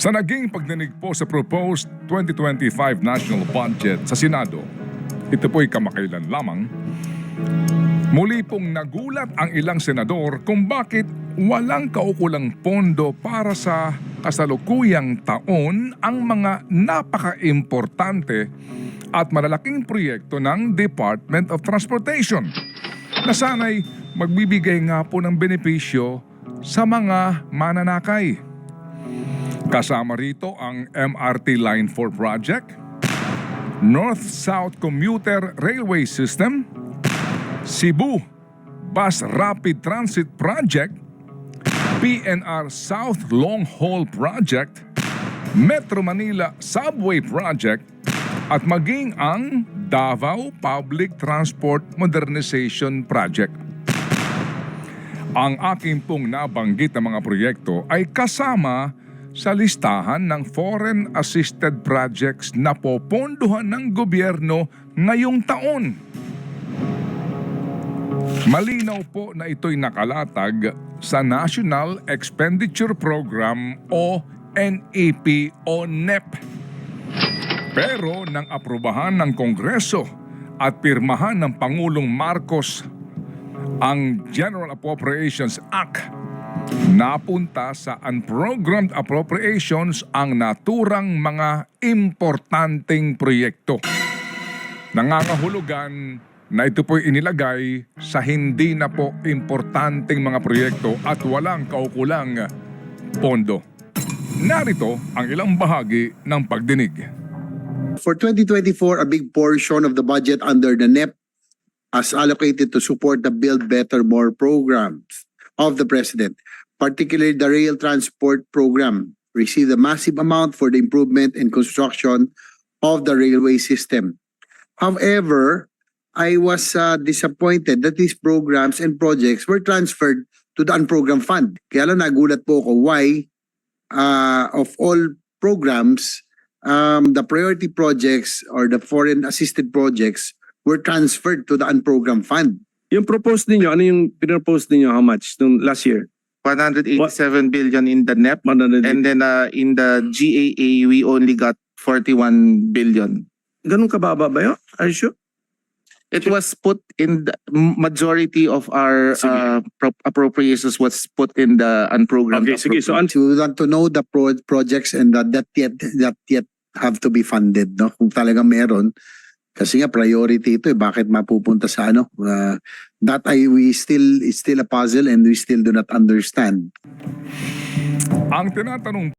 Sa naging pagdinig po sa proposed 2025 national budget sa Senado, ito po'y kamakailan lamang, muli pong nagulat ang ilang senador kung bakit walang kaukulang pondo para sa kasalukuyang taon ang mga napaka-importante at malalaking proyekto ng Department of Transportation na sana'y magbibigay nga po ng benepisyo sa mga mananakay. Kasama rito ang MRT Line 4 project, North-South Commuter Railway System, Cebu Bus Rapid Transit Project, PNR South Long Haul Project, Metro Manila Subway Project, at maging ang Davao Public Transport Modernization Project. Ang aking pong nabanggit na mga proyekto ay kasama sa listahan ng foreign assisted projects na popondohan ng gobyerno ngayong taon. Malinaw po na ito'y nakalatag sa National Expenditure Program o NEP o NEP. Pero nang aprubahan ng Kongreso at pirmahan ng Pangulong Marcos ang General Appropriations Act, napunta sa unprogrammed appropriations ang naturang mga importanteng proyekto. Nangangahulugan na ito po'y inilagay sa hindi na po importanteng mga proyekto at walang kaukulang pondo. Narito ang ilang bahagi ng pagdinig. For 2024, a big portion of the budget under the NEP as allocated to support the Build Better More programs of the President, particularly the rail transport program, received a massive amount for the improvement and construction of the railway system. However, I was uh, disappointed that these programs and projects were transferred to the unprogrammed fund. Kaya lang nagulat po ako why uh, of all programs um, the priority projects or the foreign assisted projects were transferred to the unprogrammed fund. Yung propose ninyo, ano yung pinropose ninyo how much nung last year? 187 billion in the NEP And, and then uh, in the GAA we only got 41 billion. Ganun kababa ba yun? Are you sure? It was put in the majority of our uh, pro- appropriations was put in the unprogrammed. Okay, sige. So, appropriations. an- So we want to know the pro- projects and that that yet that yet have to be funded, no? Kung talagang meron. Kasi nga priority ito eh, bakit mapupunta sa ano? Uh, that I we still is still a puzzle and we still do not understand. Ang tinatanong